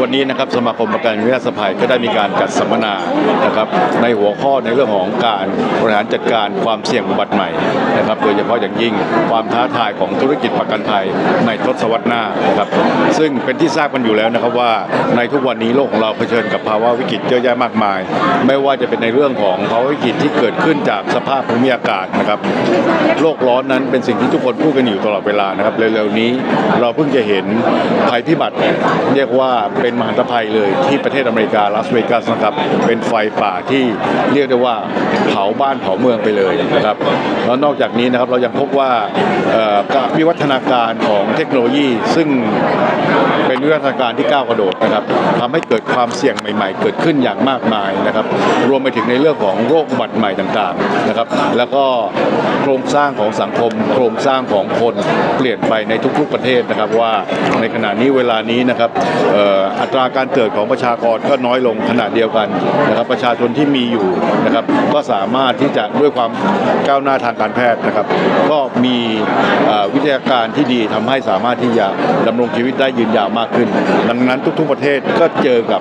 วันนี้นะครับสมาคมประกันวินาศภัยก็ได้มีการจัดสัมมนานะครับในหัวข้อในเรื่องของการบริหารจัดการความเสี่ยงอุบัติใหม่ นะครับโดยเฉพาะอย่างยิ่งความท้าทายของธุรกิจประกันภัยในทศวรรษหน้านะครับซึ่งเป็นที่ทราบกันอยู่แล้วนะครับว่าในทุกวันนี้โลกของเราเผชิญกับภาวะวิกฤตเยอะแยะมากมาย ไม่ว่าจะเป็นในเรื่องของภาวะวิกฤตที่เกิดขึ้นจากสภาพภูมิอากาศนะครับโลกร้อนนั้นเป็นสิ่งที่ทุกคนพูดกันอยู่ตลอดเวลานะครับเร็วๆนี้เราเพิ่งจะเห็นภัยพิบัติเรียกว่าเป็นมหันตภัยเลยที่ประเทศอเมริกาลาสเวกัสนะครับเป็นไฟป่าที่เรียกได้ว่าเผาบ้านเผาเมืองไปเลยนะครับแล้วนอกจากากนี้นะครับเรายังพบว่าเอ่อการวิวัฒนาการของเทคโนโลยี ซึ่งเป็นวิวัฒนาการที่ก้าวกระโดดนะครับทำให้เกิดความเสี่ยงใหม่ ๆ เกิดขึ้นอย่างมากมายนะครับ รวมไปถึงในเรื่องของโรคอุบัติใหม่ต่างๆนะครับ แล้วก็โครงสร้างของสังคม โครงสร้างของคนเปลี่ยนไปในทุกๆประเทศนะครับว่าในขณะนี้เวลานี้นะครับออัตราการเกิดของประชากรก็น้อยลงขนาดเดียวกันนะครับ ประชาชนที่มีอยู่นะครับ ก็สามารถที่จะด้วยความก้าวหน้าทางการแพทย์นะครับ ก็มีวิทยาการที่ดีทำให้สามารถที่จะดำรงชีวิตได้ยืนยาวมากขึ้น ดังนั้นทุกๆประเทศก็เจอกับ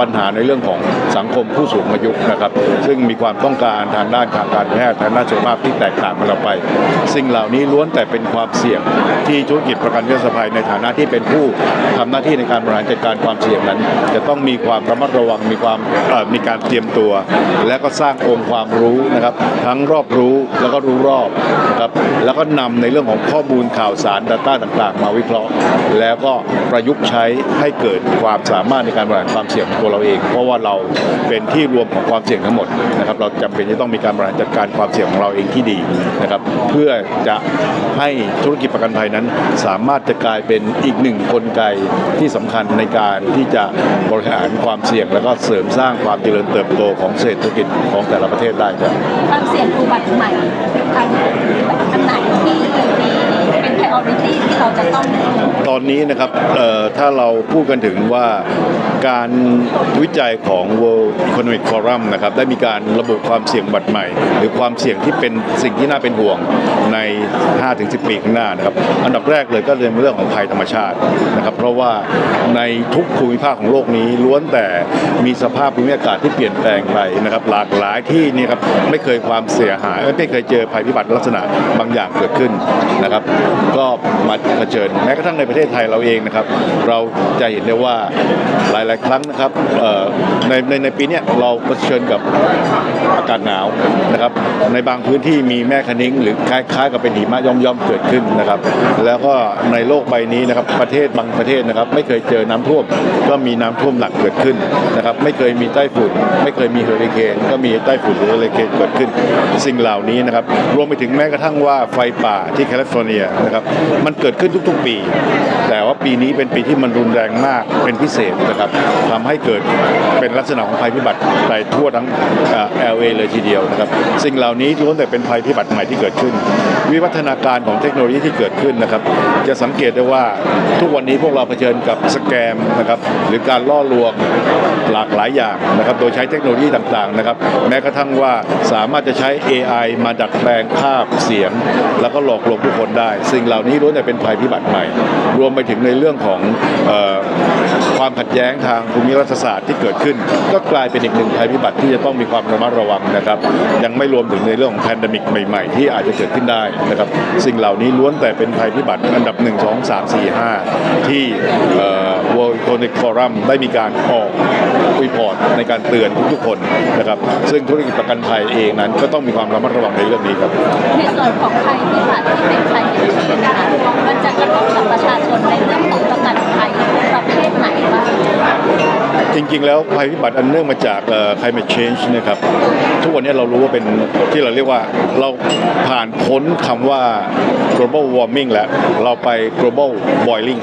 ปัญหาในเรื่องของสังคมผู้สูงอายุนะครับ ซึ่งมีความต้องการทางด้านการแพทย์ทางด้านสุขภาพที่แตกต่างกันออกไป สิ่งเหล่านี้ล้วนแต่เป็นความเสี่ยงที่ธุรกิจประกันวินาศภัยในฐานะที่เป็นผู้ทำหน้าที่ในการบริหารจัดการความเสี่ยงนั้น จะต้องมีความระมัดระวังมีความมีการเตรียมตัว และก็สร้างองค์ความรู้นะครับ ทั้งรอบรู้แล้วก็รู้รอบนะครับแล้วก็นำในเรื่องของข้อมูลข่าวสาร Data ต่างๆ มาวิเคราะห์ แล้วก็ประยุกต์ใช้ให้เกิดความสามารถในการบริหารความเสี่ยงของตัวเราเอง เพราะว่าเราเป็นที่รวมของความเสี่ยงทั้งหมดนะครับเราจำเป็นจะต้องมีการบริหารจัดการความเสี่ยงของเราเองที่ดีนะครับเพื่อจะให้ธุรกิจประกันภัยนั้น สามารถจะกลายเป็นอีกหนึ่งกลไกที่สำคัญในการที่จะบริหารความเสี่ยง แล้วก็เสริมสร้างความเจริญเติบโตของเศรษฐกิจของแต่ละประเทศได้ครับความเสี่ยงอุบัติใหม่ทางทางไหนที่ดี priority ที่เราจะต้องตอนนี้นะครับถ้าเราพูดกันถึงว่าการวิจัยของ World Economic Forum นะครับได้มีการระบุความเสี่ยงบัตรใหม่ หรือความเสี่ยงที่เป็นสิ่งที่น่าเป็นห่วงใน 5-10 ปีข้างหน้านะครับอันดับแรกเลยก็เรื่องเรื่องของภัยธรรมชาตินะครับเพราะว่าในทุกภูมิภาคของโลกนี้ล้วนแต่มีสภาพภูมิอากาศที่เปลี่ยนแปลงไปนะครับหลากหลายที่นี่ครับไม่เคยความเสียหายไม่เคยเจอภัยพิบัติลักษณะบางอย่างเกิดขึ้นนะครับก็มาเผชิญแม้กระทั่งในประเทศไทยเราเองนะครับ เราจะเห็นได้ว่าหลาย ๆ ครั้งนะครับในในในปีนี้เราเผชิญกับอากาศหนาวนะครับ ในบางพื้นที่มีแม่คะนิ้ง หรือคล้ายๆกับเป็นหิมะย่อมๆเกิดขึ้นนะครับ แล้วก็ในโลกใบนี้นะครับประเทศบางประเทศนะครับ ไม่เคยเจอน้ำท่วมก็มีน้ำท่วมหนักเกิดขึ้นนะครับ ไม่เคยมีไต้ฝุ่น ไม่เคยมีเฮอริเคนก็มีไต้ฝุ่นหรือเฮอริเคนเกิดขึ้น สิ่งเหล่านี้นะครับรวมไปถึงแม้กระทั่งว่าไฟป่าที่แคลิฟอร์เนียนะครับมันเกิดขึ้นทุกๆปี แต่ว่าปีนี้เป็นปีที่มันรุนแรงมากเป็นพิเศษนะครับทำให้เกิดเป็นลักษณะของภัยพิบัติไปทั่วทั้งเอ่อเลยทีเดียวนะครับสิ่งเหล่านี้ล้วนแต่เป็นภัยพิบัติใหม่ที่เกิดขึ้น วิวัฒนาการของเทคโนโลยีที่เกิดขึ้นนะครับ จะสังเกตได้ว่าทุกวันนี้พวกเราเผชิญกับสแกมนะครับหรือการล่อลวงหลากหลายอย่างนะครับโดยใช้เทคโนโลยีต่างๆนะครับแม้กระทั่งว่าสามารถจะใช้ AI มาดัดแปลงภาพเสียง แล้วก็หลอกลวงผู้คนได้ สิ่งเหล่านี้ล้วนแต่เป็นภัยพิบัติใหม่ รวมไปถึงในเรื่องของออความขัดแย้งทางภูมิรัฐศาสตร์ที่เกิดขึ้น ก็กลายเป็นอีกหนึ่งภัยพิบัติที่จะต้องมีความระมัดระวังนะครับ ยังไม่รวมถึงในเรื่องของแพนดมิกใหม่ ๆ ที่อาจจะเกิดขึ้นได้นะครับ สิ่งเหล่านี้ล้วนแต่เป็นภัยพิบัติอันดับ 1 2 3 4 5 ที่เอ่อ World Economic Forum ได้มีการออกรีพอร์ตในการเตือนทุกๆคนนะครับ ซึ่งธุรกิจประกันภัยเองนั้นก็ต้องมีความระมัดระวังในเรื่องนี้ครับในส่วนของภัยพิบัติที่เป็นภัยเอกชนนะคะมันจะกระทบกับประชาชนในเรื่องของประกันภัย ไหนบ้างจริงๆ แล้วภัยพิบัติอันเนื่องมาจาก climate change นะครับทุกวันนี้เรารู้ว่าเป็นที่เราเรียกว่าเราผ่านพ้นคำว่า global warming แล้ว เราไป global boiling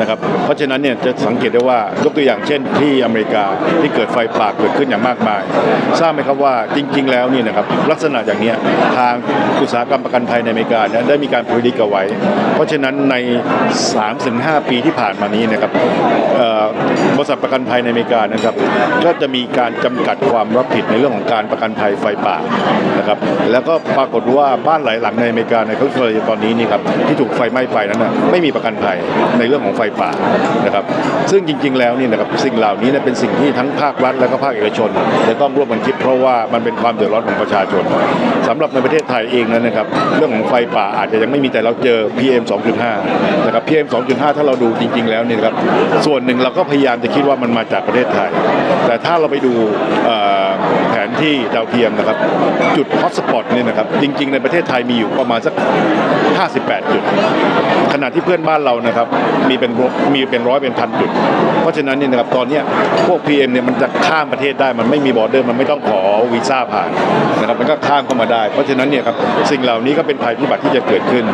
นะครับเพราะฉะนั้นเนี่ยจะสังเกตได้ว่ายกตัวอย่างเช่นที่อเมริกาที่เกิดไฟป่าเกิดขึ้นอย่างมากมาย ทราบไหมครับว่าจริง ๆ แล้วเนี่ยนะครับลักษณะอย่างนี้ทางอุตสาหกรรมประกันภัยในอเมริกาเนี่ยได้มีการพิจิตรเอาไว้ เพราะฉะนั้นใน 3-5 ปีที่ผ่านมานี้นะครับบริษัทประกันภัยในอเมริกานะครับ ก็จะมีการจำกัดความรับผิดในเรื่องของการประกันภัยไฟป่านะครับ แล้วก็ปรากฏว่าบ้านหลายหลังในอเมริกาในเขาเคยตอนนี้นี่ครับที่ถูกไฟไหม้ไปนั้นนะไม่มีประกันภัยในเรื่องของไฟป่านะครับ ซึ่งจริง ๆ แล้วนี่นะครับสิ่งเหล่านี้เป็นสิ่งที่ทั้งภาครัฐและก็ภาคเอกชนจะต้องร่วมกันคิดเพราะว่ามันเป็นความเดือดร้อนของประชาชนสำหรับในประเทศไทยเองนั้นนะครับ เรื่องของไฟป่าอาจจะยังไม่มีแต่เราเจอ PM 2.5 นะครับ PM 2.5 ถ้าเราดูจริง ๆ แล้วนี่นะครับส่วนหนึ่งเราก็พยายามจะคิดว่ามันมาจากประเทศไทย แต่ถ้าเราไปดูเอ่อ แผนที่ดาวเทียมนะครับ จุดฮอตสปอตเนี่ยนะครับ จริง ๆ ในประเทศไทยมีอยู่ประมาณสัก 58 จุด ขณะที่เพื่อนบ้านเรานะครับ มีเป็นมีเป็นร้อยเป็นพันจุด เพราะฉะนั้นเนี่ยนะครับตอนนี้พวก PM เนี่ยมันจะข้ามประเทศได้มันไม่มีบอร์เดอร์มันไม่ต้องขอวีซ่าผ่านนะครับมันก็ข้ามเข้ามาได้ เพราะฉะนั้นเนี่ยครับสิ่งเหล่านี้ก็เป็นภัยพิบัติที่จะเกิดขึ้น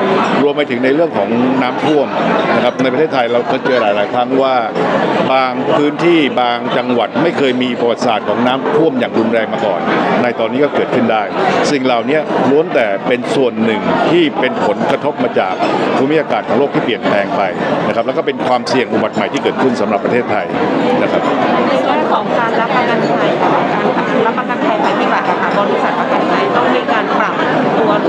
รวมไปถึงในเรื่องของน้ำท่วมนะครับในประเทศไทยเราก็เจอหลาย ๆ ครั้งว่าบางพื้นที่บางจังหวัดไม่เคยมีประวัติศาสตร์ของน้ำท่วมอย่างรุนแรงมาก่อน ในตอนนี้ก็เกิดขึ้นได้ สิ่งเหล่านี้ล้วนแต่เป็นส่วนหนึ่งที่เป็นผลกระทบมาจากภูมิอากาศของโลกที่เปลี่ยนแปลงไปนะครับแล้วก็เป็นความเสี่ยงอุบัติใหม่ที่เกิดขึ้นสำหรับประเทศไทยนะครับในแง่ของการรับประกันภัยการรับประกันภัยภัยพิบัติอะค่ะบริษัทประกันภัยต้องมีการปรับ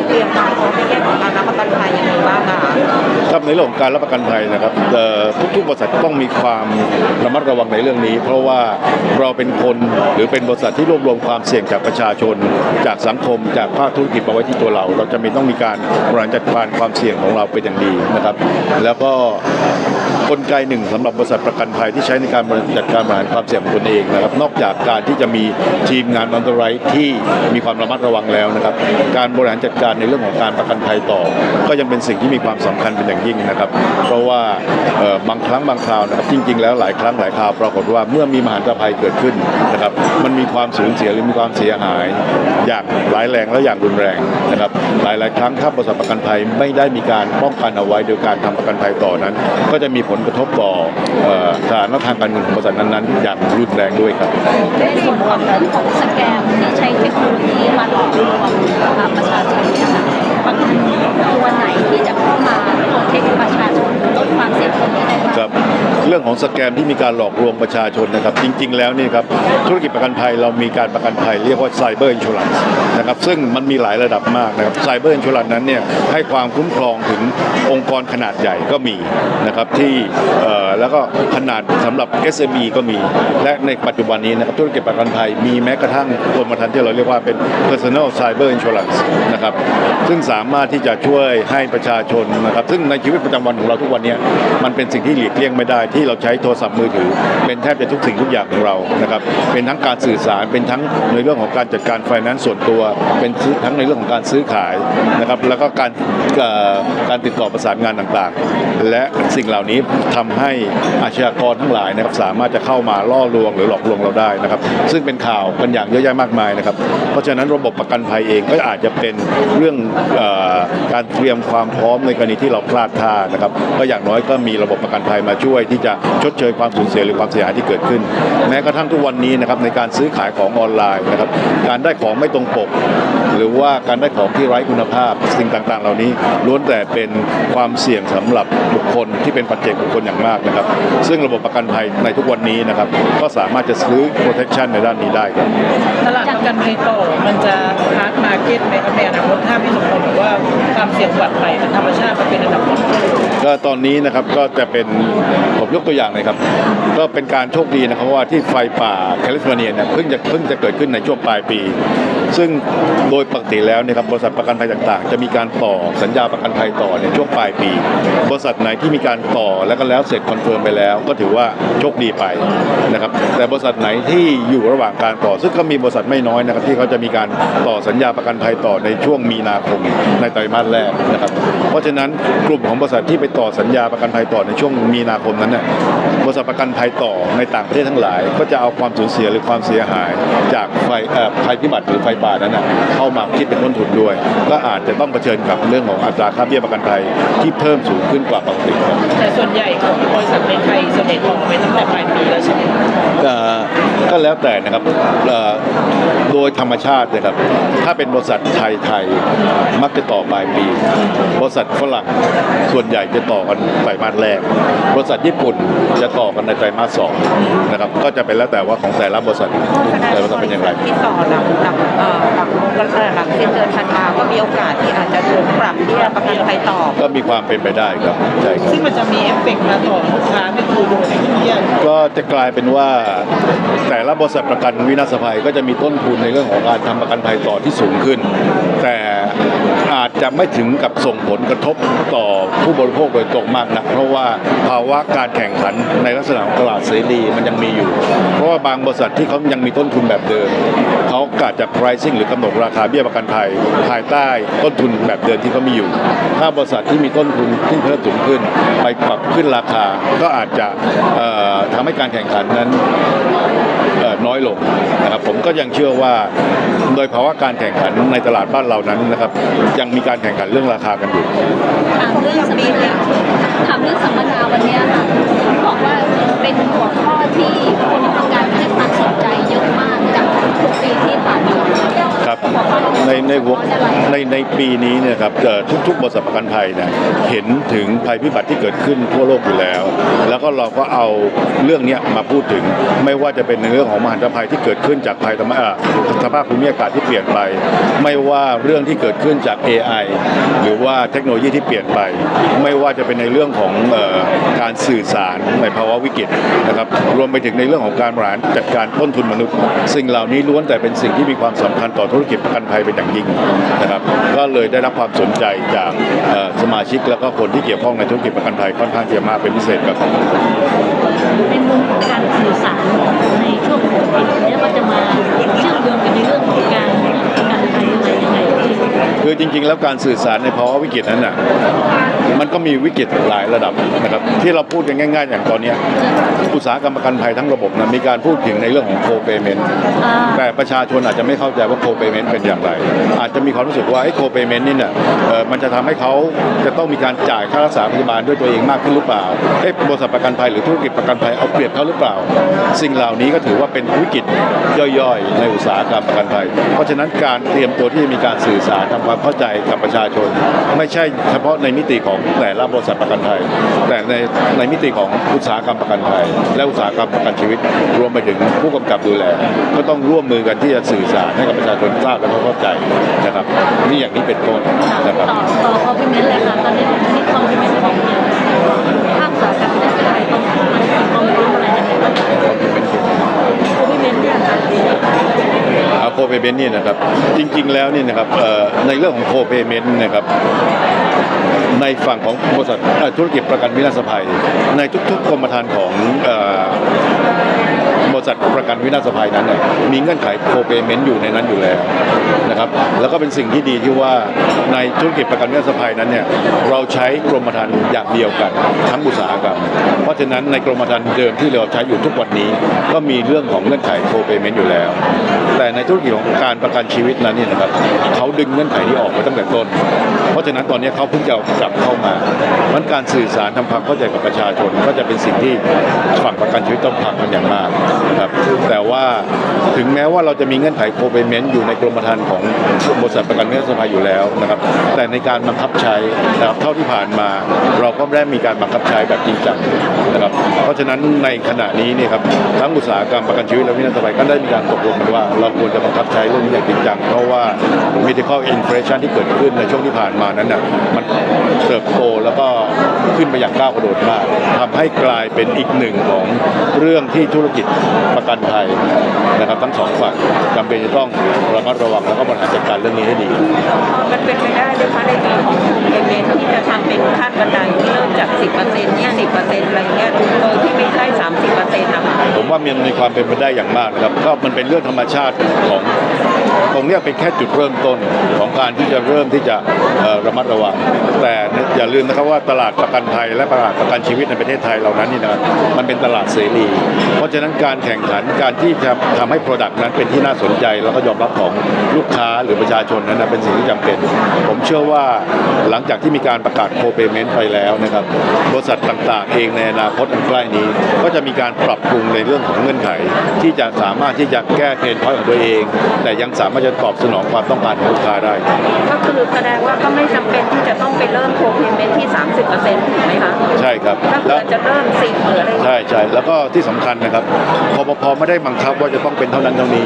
เตรียมความพร้อมในแง่ของการรับประกันภัยยังไงบ้างคะครับในเรื่องของการรับประกันภัยนะครับเอ่อทุกๆบริษัทต้องมีความระมัดระวังในเรื่องนี้ เพราะว่าเราเป็นคนหรือเป็นบริษัทที่รวบรวมความเสี่ยงจากประชาชน จากสังคม จากภาคธุรกิจมาไว้ที่ตัวเรา เราจะมีต้องมีการบริหารจัดการความเสี่ยงของเราเป็นอย่างดีนะครับ แล้วก็ กลไกหนึ่งสำหรับบริษัทประกันภัยที่ใช้ในการบริหารจัดการบริหารความเสี่ยงของตนเองนะครับนอกจากการที่จะมีทีมงานอันตรายที่มีความระมัดระวังแล้วนะครับ การบริหารจัดการในเรื่องของการประกันภัยต่อ ก็ยังเป็นสิ่งที่มีความสำคัญเป็นอย่างยิ่งนะครับ เพราะว่าบางครั้งบางคราวนะครับจริง ๆ แล้วหลายครั้งหลายคราวปรากฏว่าเมื่อมีมหันตภัยเกิดขึ้นนะครับมันมีความสูญเสียหรือมีความเสียหาย อย่างร้ายแรงและอย่างรุนแรงนะครับหลาย ๆ ครั้งถ้าบริษัทประกันภัยไม่ได้มีการป้องกันเอาไว้โดยการทำประกันภัยต่อนั้น ก็จะมีผลกระทบต่อสถานะทางการเงินของบริษัทนั้นๆ อย่างรุนแรงด้วยครับในส่วนของเรื่องของสแกมที่ใช้เทคโนโลยีมาหลอกลวงประชาชนเนี่ยค่ะมันตัวไหนที่จะเข้ามาโปรเทคประชาชนลดความเสี่ยงตรงนี้ได้บ้างครับเรื่องของสแกมที่มีการหลอกลวงประชาชนนะครับ จริง ๆ แล้วนี่ครับธุรกิจประกันภัยเรามีการประกันภัยเรียกว่าไซเบอร์อินชูรันนะครับซึ่งมันมีหลายระดับมากนะครับไซเบอร์อินชูรันนั้นเนี่ยให้ความคุ้มครองถึงองค์กรขนาดใหญ่ก็มีนะครับที่แล้วก็ขนาดสำหรับ SME ก็มี และในปัจจุบันนี้นะครับธุรกิจประกันภัยมีแม้กระทั่งกรมธรรม์ที่เราเรียกว่าเป็น personal cyber insurance นะครับซึ่งสามารถที่จะช่วยให้ประชาชนนะครับ ซึ่งในชีวิตประจำวันของเราทุกวันเนี้มันเป็นสิ่งที่หลีกเลี่ยงไม่ได้ที่เราใช้โทรศัพท์มือถือ เป็นแทบจะทุกสิ่งทุกอย่างของเรานะครับเป็นทั้งการสื่อสารเป็นทั้งในเรื่องของการจัดการไฟแนนซ์ส่วนตัว เป็นทั้งในเรื่องของการซื้อขายนะครับแล้วก็การการติดต่อประสานงานต่างๆ และสิ่งเหล่านี้ทำให้อาชญากรทั้งหลายนะครับสามารถจะเข้ามาล่อลวงหรือหลอกลวงเราได้นะครับ ซึ่งเป็นข่าวกันอย่างเยอะแยะมากมายนะครับ เพราะฉะนั้นระบบประกันภัยเองก็อาจจะเป็นเรื่องการเตรียมความพร้อมในกรณีที่เราพลาดท่านะครับก็อย่างน้อยก็มีระบบประกันภัยมาช่วย ที่จะชดเชยความสูญเสียหรือความเสียหายที่เกิดขึ้น แม้กระทั่งทุกวันนี้นะครับในการซื้อขายของออนไลน์นะครับการได้ของไม่ตรงปก หรือว่าการได้ของที่ไร้คุณภาพ สิ่งต่างๆ เหล่านี้ล้วนแต่เป็นความเสี่ยงสำหรับบุคคลที่เป็นปัจเจกบุคคลอย่างมากนะครับ ซึ่งระบบประกันภัยในทุกวันนี้นะครับก็สามารถจะซื้อ protection ในด้านนี้ได้ครับตลาดประกันภัยต่อมันจะฮาร์ดมาร์เก็ตไหมครับในอนาคตถ้าพี่สมพลบว่าความเสี่ยงหวัดไปเป็นธรรมชาติมันเป็นระดับต้นก็ตอนนี้นะครับก็จะเป็นผมยกตัวอย่างเลยครับ ก็เป็นการโชคดีนะครับว่าที่ไฟป่าแคลิฟอร์เนียเนี่ยเพิ่งจะเพิ่งจะเกิดขึ้นในช่วงปลายปี ซึ่งโดยปกติแล้วเนะครับบริษัทประกันภัยต่างๆ จะมีการต่อสัญญาประกันภัยต่อในช่วงปลายปี บริษัทไหนที่มีการต่อแล้วก็แล้วเสร็จคอนเฟิร์มไปแล้ว ก็ถือว่าโชคดีไปนะครับแต่บริษัทไหนที่อยู่ระหว่างการต่อ ซึ่งก็มีบริษัทไม่น้อยนะครับที่เขาจะมีการต่อสัญญาประกันภัยต่อในช่วงมีนาคมในไตรมาสแรกนะครับเพราะฉะนั้นกลุ่มของบริษัทที่ไปต่อสัญญาประกันภัยต่อในช่วงมีนาคมนั้นเนี่ยบริษัทประกันภัยต่อในต่างประเทศทั้งหลาย ก็จะเอาความสูญเสียหรือความเสียหายจากไฟภัยพิบัติหรือไฟบาทนั้นนะเข้ามาคิดเป็นต้นทุนด้วย ก็อาจจะต้องเผชิญกับเรื่องของอัตราค่าเบี้ยประกันภัยที่เพิ่มสูงขึ้นกว่าปกติครับแต่ส่วนใหญ่ของบริษัทในไทยเสนอออกไปตั้งแต่ปลายปีแล้วใช่ไหมเอ่อก็แล้วแต่นะครับเอ่อโดยธรรมชาตินะครับ ถ้าเป็นบริษัทไทยไทยมักจะต่อปลายปี บริษัทฝรั่งส่วนใหญ่จะต่อกันไตรมาสแรก บริษัทญี่ปุ่นจะต่อกันในไตรมาสสองนะครับ ก็จะเป็นแล้วแต่ว่าของแต่ละบริษัทแสดแต่งละบริษัทเป็นอย่างไรที่ต่อหลังหลังเอ่อหลังเอ่อหลังสิ้นเดือนธันวาก็มีโอกาสที่อาจจะถูกปรับเบี้ยประกันภัยต่อ ก็มีความเป็นไปได้ครับใช่ครับซึ่งมันจะมีเอฟเฟกต์มาต่อลูกค้าไม่คือโดนที่เบี้ยก็จะกลายเป็นว่า แต่ละบริษัทประกันวินาศภัยก็จะมีต้นทุนในเรื่องของการทำประกันภัยต่อที่สูงขึ้น แต่ อาจจะไม่ถึงกับส่งผลกระทบต่อผู้บริโภคโดยตรงมากนะเพราะว่าภาวะการแข่งขันในลักษณะของตลาดเสรีมันยังมีอยู่ เพราะว่าบางบริษัทที่เขายังมีต้นทุนแบบเดิมเขากาจจะ pricing หรือกำหนดราคาเบี้ยประกันภัยภายใต้ต้นทุนแบบเดิมที่เขามีอยู่ ถ้าบริษัทที่มีต้นทุนที่เพิ่มสูงขึ้น ไปปรับขึ้นราคาก็อาจจะเอ่อทำให้การแข่งขันนั้น น้อยลงนะครับผมก็ยังเชื่อว่าโดยภาวะการแข่งขันในตลาดบ้านเรานั้นนะครับยังมีการแข่งขันเรื่องราคากันอยู่ถามเรื่องสปีดเลยถามเรื่องสัมมนาวันนี้ค่ะบอกว่าเป็นหัวข้อที่คนทำการให้ความสนใจเยอะมากจากทุกปีที่ผ่านมา ครับในในในในปีนี้เนี่ยครับเอ่อทุกๆบริษัทประกันภัยเนี่ยเห็นถึงภัยพิบัติที่เกิดขึ้นทั่วโลกอยู่แล้ว แล้วก็เราก็เอาเรื่องนี้มาพูดถึงไม่ว่าจะเป็นในเรื่องของมหันตภัยที่เกิดขึ้นจากภัยธรรมะสภาพภูมิอากาศที่เปลี่ยนไป ไม่ว่าเรื่องที่เกิดขึ้นจาก AI หรือว่าเทคโนโลยีที่เปลี่ยนไป ไม่ว่าจะเป็นในเรื่องของออการสื่อสารในภาวะวิกฤตนะครับรวมไปถึงในเรื่องของการบริหารจัดการต้นทุนมนุษย์ สิ่งเหล่านี้ล้วนแต่เป็นสิ่งที่มีความสำคัญต่อธุรรกิจประกันภัยเป็นอย่างยิ่งนะครับก็เลยได้รับความสนใจจากสมาชิกแล้วก็คนที่เกี่ยวข้องในธุรกิจประกันภัยค่อนข้างจะมากเป็นพิเศษครับในมุมของการสื่อสารในช่วงโควิดเนี่ยว่าจะมาเชื่อมโยงการประกันภัยอะไรยังไง คือจริง ๆ แล้วการสื่อสารในภาวะวิกฤตนั้นน่ะมันก็มีวิกฤตหลายระดับนะครับที่เราพูดกันง่าย ๆ อย่างตอนเนี้ยอุตสาหกรรมประกันภัยทั้งระบบนะมีการพูดถึงในเรื่องของโคเปเมนต์อ่าแต่ประชาชนอาจจะไม่เข้าใจว่าโคเปเมนต์เป็นอย่างไร อาจจะมีความรู้สึกว่าไอ้โคเปเมนต์นี่เนี่ยเอ่อมันจะทำให้เขาจะต้องมีการจ่ายค่ารักษาพยาบาลด้วยตัวเองมากขึ้นหรือเปล่าเอ๊ะบริษัทประกันภัยหรือธุรกิจประกันภัยเอาเปรียบเขาหรือเปล่า สิ่งเหล่านี้ก็ถือว่าเป็นวิกฤตย่อยๆ ในอุตสาหกรรมประกันภัย เพราะฉะนั้นการเตรียมตัวที่จะมีการสื่อสารทำความเข้าใจกับประชาชน ไม่ใช่เฉพาะในมิติของแต่ละบริษัทประกันภัย แต่ในในมิติของอุตสาหกรรมประกันภัย และอุตสาหกรรมประกันชีวิต รวมไปถึงผู้กำกับดูแล ก็ต้องร่วมมือกันที่จะสื่อสารให้กับประชาชนทราบและเข้าใจนะครับนี่อย่างนี้เป็นต้นนะครับต่อต่อคอมเมนต์เลยค่ะตอนนี้ที่คอมเมนต์ของภาคอุตสาหกรรมได้เป็นอะไรต้องมันมีคอมเมนต์อะไรยังไงบ้างคอมเมนต์เนี่ยค่ะ อาโคเปเมนต์นี่นะครับจริงๆแล้วนี่นะครับในเรื่องของโคเปเมนต์นะครับในฝั่งของบริษัทธุรกิจประกันวินาศภัย ในทุกๆกรมธรรม์ของ ษัทประกันวินาศภัยนั้นเนี่ยมีเงื่อนไขโคเปเมนต์อยู่ในนั้นอยู่แล้วนะครับแล้วก็เป็นสิ่งที่ดีที่ว่าในธุรกิจประกันวินาศภัยนั้นเนี่ยเราใช้กรมธรรม์อย่างเดียวกันทั้งอุตสาหกรรม เพราะฉะนั้นในกรมธรรม์เดิมที่เราใช้อยู่ทุกวันนี้ ก็มีเรื่องของเงื่อนไขโคเปเมนต์อยู่แล้ว แต่ในธุรกิจของการประกันชีวิตนั้นเนี่ยนะครับเขาดึงเงื่อนไขนี้ออกมาตั้งแต่ต้น เพราะฉะนั้นตอนนี้เขาเพิ่งจะกลับเข้ามามันการสื่อสารทำความเข้าใจกับประชาชนก็จะเป็นสิ่งที่ฝั่งประกันชีวิตต้องทำกันอย่างมากครับแต่ว่าถึงแม้ว่าเราจะมีเงื่อนไขโคเปเมนต์อยู่ในกรมธรรม์ของบริษัทประกันวินาศภัยอยู่แล้วนะครับ แต่ในการบังคับใช้นะครับเท่าที่ผ่านมา เราก็ไม่ได้มีการบังคับใช้แบบจริงจังนะครับเพราะฉะนั้นในขณะนี้เนี่ยครับทั้งอุตสาหกรรมประกันชีวิตและวินาศภัยก็ได้มีการตกลงกันว่า เราควรจะบังคับใช้เรื่องนี้อย่างจริงจังเพราะว่า medical inflation ที่เกิดขึ้นในช่วงที่ผ่านมานั้นน่ะมันเติบโตแล้วก็ขึ้นไปอย่างก้าวกระโดดมากทำให้กลายเป็นอีกหนึ่งของเรื่องที่ธุรกิจประกันภัยนะครับทั้งสองฝ่ายจำเป็นจะต้องระมัดระวังแล้วก็บริหารจัดการเรื่องนี้ให้ดี มันเป็นไปได้ไหมคะในการของเอเมนที่จะทำเป็นขั้นบันไดที่เริ่มจาก 10%เนี่ย10%อะไรเงี้ยโดยที่ไม่ใช่ 30%นะคะโอ้ผมว่ามันมีความเป็นไปได้อย่างมากนะครับก็มันเป็นเรื่องธรรมชาติของ ตรงนี้เป็นแค่จุดเริ่มต้นของการที่จะเริ่มที่จะระมัดระวัง แต่อย่าลืมนะครับว่าตลาดประกันภัยและตลาดประกันชีวิตในประเทศไทยเหล่านั้นนี่นะมันเป็นตลาดเสรี เพราะฉะนั้นการแข่งขันการที่จะทำให้ Product นั้นเป็นที่น่าสนใจ แล้วก็ยอมรับของลูกค้าหรือประชาชนนั้นนะเป็นสิ่งที่จำเป็น ผมเชื่อว่าหลังจากที่มีการประกาศโคเปเมนต์ไปแล้วนะครับบริษัทต่างๆ เองในอนาคตอันใกล้นี้ ก็จะมีการปรับปรุงในเรื่องของเงื่อนไข ที่จะสามารถที่จะแก้เพนพอยของตัวเอง แต่ยังสามารถจะตอบสนองความต้องการของลูกค้าได้ ก็คือแสดงว่าก็ไม่จำเป็นที่จะต้องไปเริ่มโคเพเมนต์ที่ 30%ถูกไหมคะใช่ครับถ้าแล้เกิวดจะเริ่ม10หรืออะไรใช่ใช่แล้วก็ที่สำคัญนะครับคอปพไม่ได้บังคับว่าจะต้องเป็นเท่านั้นเท่านี้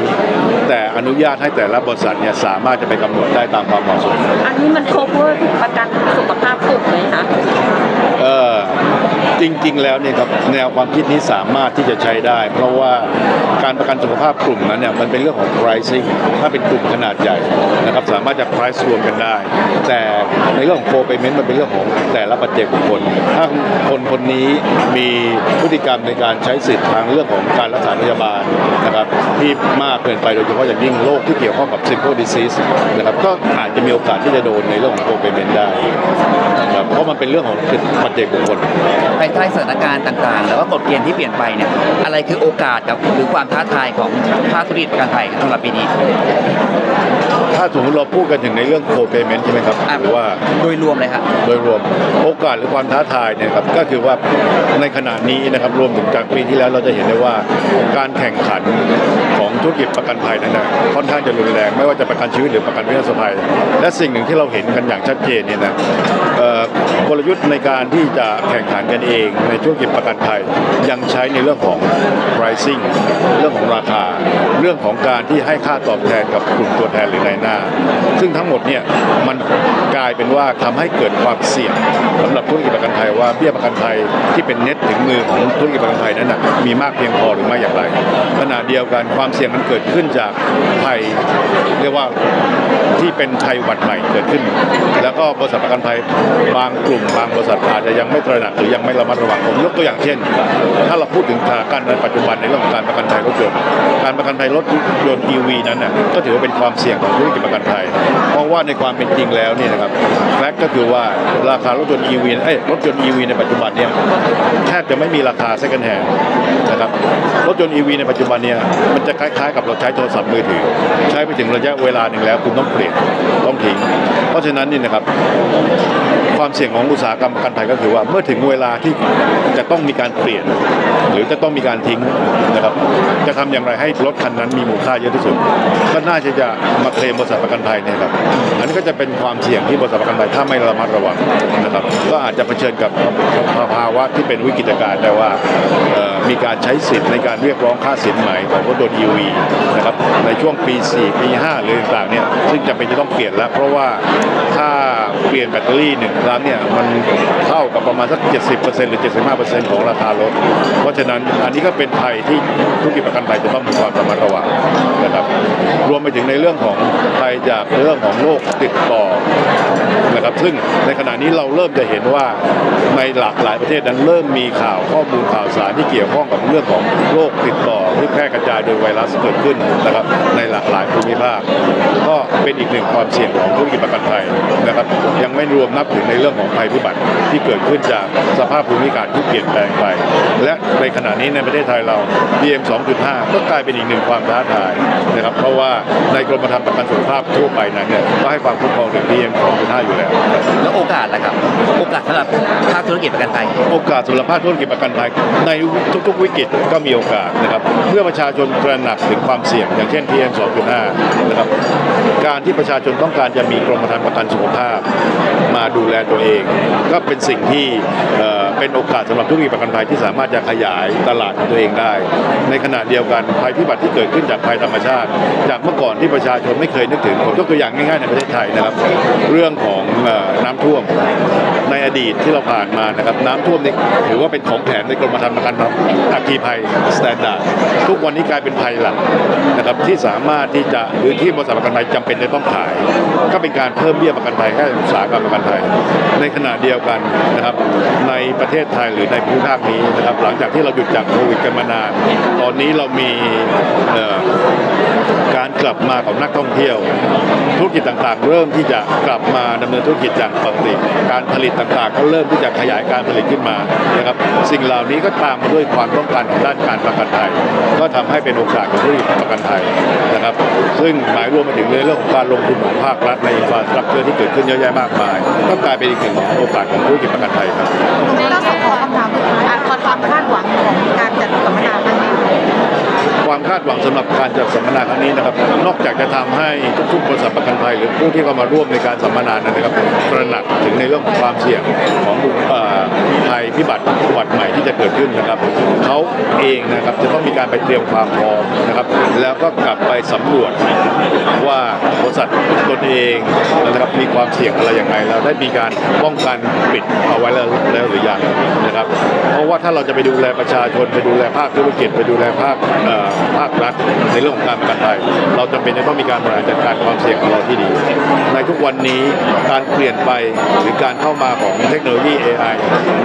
แต่อนุญาตให้แต่ละบริษัทเนี่ยสามารถจะไปกำหนดได้ตามความเหมาะสมอันนี้มัน cover ถึงประกันสุขภาพกลุ่มไหมคะ เออ จริง ๆ แล้วเนี่ยครับแนวความคิดนี้สามารถที่จะใช้ได้ เพราะว่าการประกันสุขภาพกลุ่มนั้นเนี่ยมันเป็นเรื่องของ pricing ถ้าเป็นกลุ่มขนาดใหญ่นะครับสามารถจะ price รวมกันได้ แต่ในเรื่องของ co-payment มันเป็นเรื่องของแต่ละปัจเจกบุคคลถ้าคนคนนี้มีพฤติกรรมในการใช้สิทธิ์ทางเรื่องของการรักษาพยาบาลนะครับที่มากเกินไปโดยเฉพาะอย่างยิ่งโรคที่เกี่ยวข้องกับ simple disease นะครับก็อาจจะมีโอกาสที่จะโดนในเรื่องของ co-payment ได้นะครับเพราะมันเป็นเรื่องของปัจเจกบุคคลภายใต้สถานการณ์ต่างๆ แล้วก็กฎเกณฑ์ที่เปลี่ยนไปเนี่ยอะไรคือโอกาสกับหรือความท้าทายของภาคธุรกิจประกันภัยสำหรับปีนี้ ถ้าสมมติเราพูดกันถึงในเรื่องโคเปเมนต์ใช่ไหมครับอะ หรือว่า โดยรวมเลยครับ โดยรวมโอกาสหรือความท้าทายเนี่ยครับก็คือว่าในขณะนี้นะครับรวมถึงจากปีที่แล้วเราจะเห็นได้ว่าการแข่งขันของธุรกิจประกันภัยนั้นนะค่อนข้างจะรุนแรงไม่ว่าจะประกันชีวิตหรือประกันวินาศภัย และสิ่งหนึ่งที่เราเห็นกันอย่างชัดเจนเนี่ยนะเอ่อ กลยุทธ์ในการที่จะแข่งขันกันเองในธุรกิจประกันภัยยังใช้ในเรื่องของ pricing เรื่องของราคา เรื่องของการที่ให้ค่าตอบแทนกับกลุ่มตัวแทนหรือนายหน้า ซึ่งทั้งหมดเนี่ยมันกลายเป็นว่าทำให้เกิดความเสี่ยงสำหรับธุรกิจประกันภัยว่าเบี้ยประกันภัยที่เป็นเน็ตถึงมือของธุรกิจประกันภัยนั้นนะมีมากเพียงพอหรือไม่อย่างไรขณะเดียวกันความเสี่ยงมันเกิดขึ้นจากภัยเรียกว่า ที่เป็นภัยหวัดใหม่เกิดขึ้น แล้วก็บริษัทประกันภัยบางกลุ่มบางบริษัทอาจจะยังไม่ตระหนักหรือยังไม่ระมัดระวังผมยกตัวอย่างเช่น ถ้าเราพูดถึงสถานการณ์ในปัจจุบันในเรื่องของการประกันภัยรถยนต์การประกันภัยรถยนต์ EV นั้นน่ะก็ถือว่าเป็นความเสี่ยงของธุรกิจประกันภัย เพราะว่าในความเป็นจริงแล้วเนี่ยนะครับแฟกต์ก็คือว่าราคารถยนต์ EV เอ้ยรถยนต์ EV ในปัจจุบันเนี่ยแทบจะไม่มีราคา second hand นะครับรถยนต์ EV ในปัจจุบันเนี่ยมันจะคล้ายๆ กับเราใช้โทรศัพท์มือถือ ใช้ไปถึงระยะเวลาหนึ่งแล้วคุณต้องเปลี่ยนต้องทิ้ง เพราะฉะนั้นนี่นะครับความเสี่ยงของอุตสาหกรรมประกันภัยก็คือว่าเมื่อถึงเวลาที่จะต้องมีการเปลี่ยน หรือจะต้องมีการทิ้งนะครับจะทำอย่างไรให้รถคันนั้นมีมูลค่าเยอะที่สุด ก็น่าจะจะมาเคลมบริษัทประกันภัยเนี่ยครับอันนี้ก็จะเป็นความเสี่ยงที่บริษัทประกันภัยถ้าไม่ระมัดระวังนะครับก็อาจจะเผชิญกับภาวะที่เป็นวิกฤตการณ์ได้ว่ามีการใช้สิทธิ์ในการเรียกร้องค่าสินใหม่ของรถยนต์ EV นะครับในช่วงปี 4 ปี 5 หรือต่างเนี่ยซึ่งจะเป็นจะต้องเปลี่ยนแล้ว เพราะว่าถ้าเปลี่ยนแบตเตอรี่หนึ่งครั้งเนี่ยมันเท่ากับประมาณสัก 70%หรือ 75%ของราคารถ เพราะฉะนั้นอันนี้ก็เป็นภัยที่ธุรกิจประกันภัยจะต้องมีความระมัดระวังนะครับ รวมไปถึงในเรื่องของภัยจากเรื่องของโรคติดต่อนะครับ ซึ่งในขณะนี้เราเริ่มจะเห็นว่าในหลากหลายประเทศนั้นเริ่มมีข่าวข้อมูลข่าวสารที่เกี่ยวข้องกับเรื่องของโรคติดต่อที่แพร่กระจายโดยไวรัสเกิดขึ้นนะครับในหลากหลายภูมิภาค ก็เป็นอีกหนึ่งความเสี่ยงของธุรกิจประกันภัยนะครับยังไม่รวมนับถึงในเรื่องของภัยพิบัติที่เกิดขึ้นจากสภาพภูมิอากาศที่เปลี่ยนแปลงไป และในขณะนี้ในประเทศไทยเรา PM 2.5 ก็กลายเป็นอีกหนึ่งความท้าทายนะครับเพราะว่าในกรมธรรม์ประกันสุขภาพทั่วไปนั้นเนี่ยก็ให้ความคุ้มครองถึง PM 2.5 อยู่แล้ว แล้วโอกาสล่ะครับโอกาสสำหรับภาคธุรกิจประกันภัยโอกาสสำหรับภาคธุรกิจประกันภัยในทุกๆวิกฤตก็มีโอกาสนะครับเมื่อประชาชนตระหนักถึงความเสี่ยง อย่างเช่น PM 2.5 นะครับการที่ประชาชนต้องการจะมีกรมธรรม์ประกันสุขภาพ มาดูแลตัวเอง ก็เป็นสิ่งที่เป็นโอกาสสำหรับธุรกิจประกันภัยที่สามารถจะขยายตลาดของตัวเองได้ ในขณะเดียวกันภัยพิบัติที่เกิดขึ้นจากภัยธรรมชาติ จากเมื่อก่อนที่ประชาชนไม่เคยนึกถึงผมยกตัวอย่างง่ายๆในประเทศไทยนะครับ เรื่องของน้ำท่วม อดีตที่เราผ่านมานะครับน้ำท่วมนี่ถือว่าเป็นของแถมในกรมธรรม์ประกันอัคคีภัยสแตนดาร์ดทุกวันนี้กลายเป็นภัยหลักนะครับที่สามารถที่จะหรือที่บริษัทประกันภัยจำเป็นจะต้องขาย ก็เป็นการเพิ่มเบี้ยประกันภัยให้อุตสาหกรรมประกันภัยในขณะเดียวกันนะครับในประเทศไทยหรือในภูมิภาคนี้นะครับหลังจากที่เราหยุดจากโควิดกันมานานตอนนี้เรามีการกลับมาของนักท่องเที่ยวธุรกิจต่างๆ เริ่มที่จะกลับมาดำเนินธุรกิจอย่างปกติ การผลิตต่างๆ ก็เริ่มที่จะขยายการผลิตขึ้นมานะครับสิ่งเหล่านี้ก็ตามมาด้วยความต้องการของด้านการประกันภัยก็ทำให้เป็นโอกาสของธุรกิจประกันภัยนะครับ ซึ่งหมายรวมไปถึงเรื่องของการลงทุนของภาครัฐในอินฟราสตรักเจอร์ที่เกิดขึ้นเยอะแยะมากมาย ก็กลายเป็นอีกหนึ่งโอกาสของธุรกิจประกันภัยครับแล้วสขอคำถามอะความคาดหวังของการจัดสัมมนา ความคาดหวังสำหรับการจัดสัมมนาครั้งนี้นะครับ นอกจากจะทำให้ทุกๆบริษัทประกันภัยหรือผู้ที่เข้ามาร่วมในการสัมมนานั้นนะครับตระหนักถึงในเรื่องของความเสี่ยงของเอ่อภัยพิบัติอุบัติใหม่ที่จะเกิดขึ้นนะครับเขาเองนะครับจะต้องมีการไปเตรียมความพร้อมนะครับ แล้วก็กลับไปสำรวจว่า บริษัทตนเองนะครับมีความเสี่ยงอะไรอย่างไรแล้วได้มีการป้องกันปิดเอาไว้แล้วแล้วหรือยังนะครับ เพราะว่าถ้าเราจะไปดูแลประชาชนไปดูแลภาคธุรกิจไปดูแลภาคภาครัฐในเรื่องของการประกันภัยเราจำเป็นจะต้องมีการบริหารจัดการความเสี่ยงของเราที่ดี ในทุกวันนี้การเปลี่ยนไปหรือการเข้ามาของเทคโนโลยี AI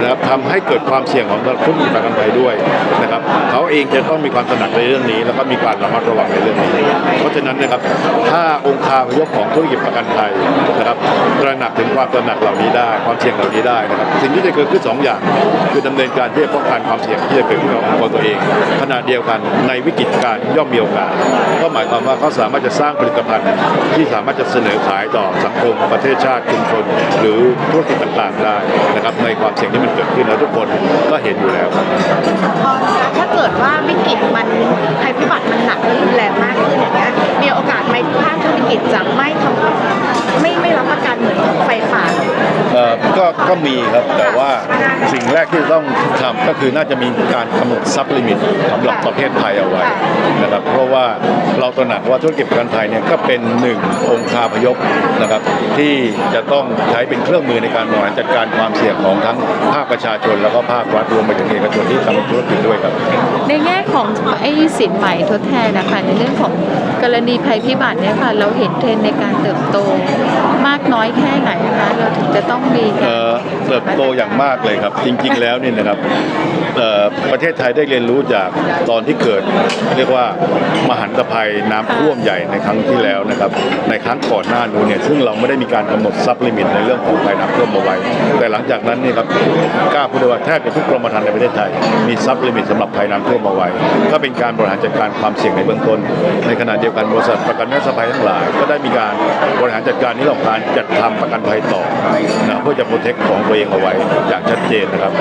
นะครับทำให้เกิดความเสี่ยงของธุรกิจประกันภัยด้วยนะครับเขาเองจะต้องมีความตระหนักในเรื่องนี้ แล้วก็มีการระมัดระวังในเรื่องนี้ เพราะฉะนั้นนะครับถ้าองค์าพยพของธุรกิจประกันภัยนะครับตระหนักถึงความตระหนักเหล่านี้ได้ ความเสี่ยงเหล่านี้ได้นะครับ สิ่งที่จะเกิดขึ้นสองอย่าง คือดำเนินการที่จะป้องกันความเสี่ยงที่จะเกิดขึ้นกับองค์กรตัวเองขณะเดียวกันในวิกฤตการ์ย่อมมีโอกาสก็หมายความว่าเขาสามารถจะสร้างผลิตภัณฑ์ที่สามารถจะเสนอขายต่อสังคมประเทศชาติชุมชนหรือธุรกิจต่างๆได้นะครับในความเสี่ยงที่มันเกิดขึ้นแล้วทุกคนก็เห็นอยู่แล้วครับถ้าเกิดว่าวิกฤตมันภัยพิบัติมันหนักและรุนแรงมากขึ้นอย่างเงี้ย มีโอกาสไหมภาคธุรกิจจะไม่ทำไม่ไม่รับประกันเหมือนไฟป่า ก็ก็มีครับแต่ว่าสิ่งแรกที่ต้องทำก็คือน่าจะมีการกำหนดซับลิมิตสำหรับประเทศไทยเอาไว้นะครับเพราะว่าเราตระหนักว่าธุรกิจกันภัยเนี่ยก็เป็นหนึ่งองค์คาพยพนะครับที่จะต้องใช้เป็นเครื่องมือในการบริหารจัดการความเสี่ยงของทั้งภาคประชาชน แล้วก็ภาครัฐรวมไปถึงเอกชนที่ทำธุรกิจด้วยครับ ในแง่ของไอ้สินใหม่ทดแทนนะคะในเรื่องของกรณีภัยพิบัติเนี่ยค่ะเราเห็นเทรนในการเติบโตมากน้อยแค่ไหนนะคะเราถึงจะต้องมีกาเอ่รอเติบโตอย่างมากเลยครับ จริง ๆ แล้วนี่นะครับประเทศไทยได้เรียนรู้จากตอนที่เกิด เรียกว่ามหันตภัยน้ำท่วมใหญ่ในครั้งที่แล้วนะครับ ในครั้งก่อนหน้านู้นเนี่ยซึ่งเราไม่ได้มีการกำหนดซับลิมิตในเรื่องของภัยน้ำท่วมเอาไว้ แต่หลังจากนั้นเนี่ยครับกล้าพูดได้ว่าแทบจะทุกกรมธรรม์ในประเทศไทย มีซับลิมิตสำหรับภัยน้ำท่วมเอาไว้ ก็เป็นการบริหารจัดการความเสี่ยงในเบื้องต้น ในขณะเดียวกันบริษัทประกันนาศภัยทั้งหลาย ก็ได้มีการบริหารจัดการในเรื่องของการจัดทำประกันภัยต่อนะเพื่อจะโปรเทคของตัวเองเอาไว้อย่างชัดเจนนะครับ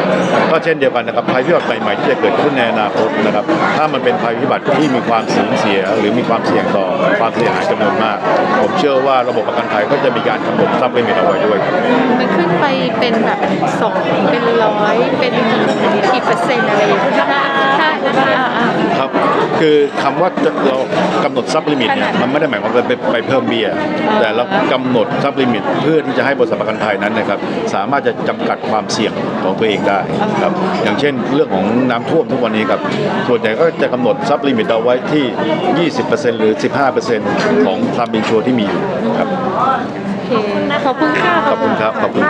ก็เช่นเดียวกันนะครับภัยพิบัติใหม่ๆที่จะเกิดขึ้นในอนาคตนะครับ ถ้ามันเป็นภัยพิบัติที่มีความสูญเสีย หรือมีความเสี่ยงต่อความเสียหายจำนวนมาก ผมเชื่อว่าระบบประกันภัยก็จะมีการกำหนดซับลิมิตเอาไว้ด้วยครับมันขึ้นไปเป็นแบบสองเป็นร้อยเป็นกี่เปอร์เซ็นต์อะไรอย่างเงี้ยถ้าถ้าอ่าอ่าครับคือคำว่าจะเรากำหนดซับลิมิตเนี่ยขนาดมันไม่ได้หมายความว่าไปไปเพิ่มเบี้ยอ่าแต่เรากำหนดซับลิมิตเพื่อที่จะให้บริษัทประกันภัยนั้นนะครับสามารถจะจำกัดความเสี่ยงของตัวเองได้ครับอย่างเช่นเรื่องของน้ำท่วมทุกวันนี้ครับส่วนใหญ่ก็จะกำหนดซับลิมิตเอาไว้ที่ 20%หรือ 15%ของความบินชัวที่มีอยู่ครับโอเคขอบคุณค่ะขอบคุณครับขอบคุณครับ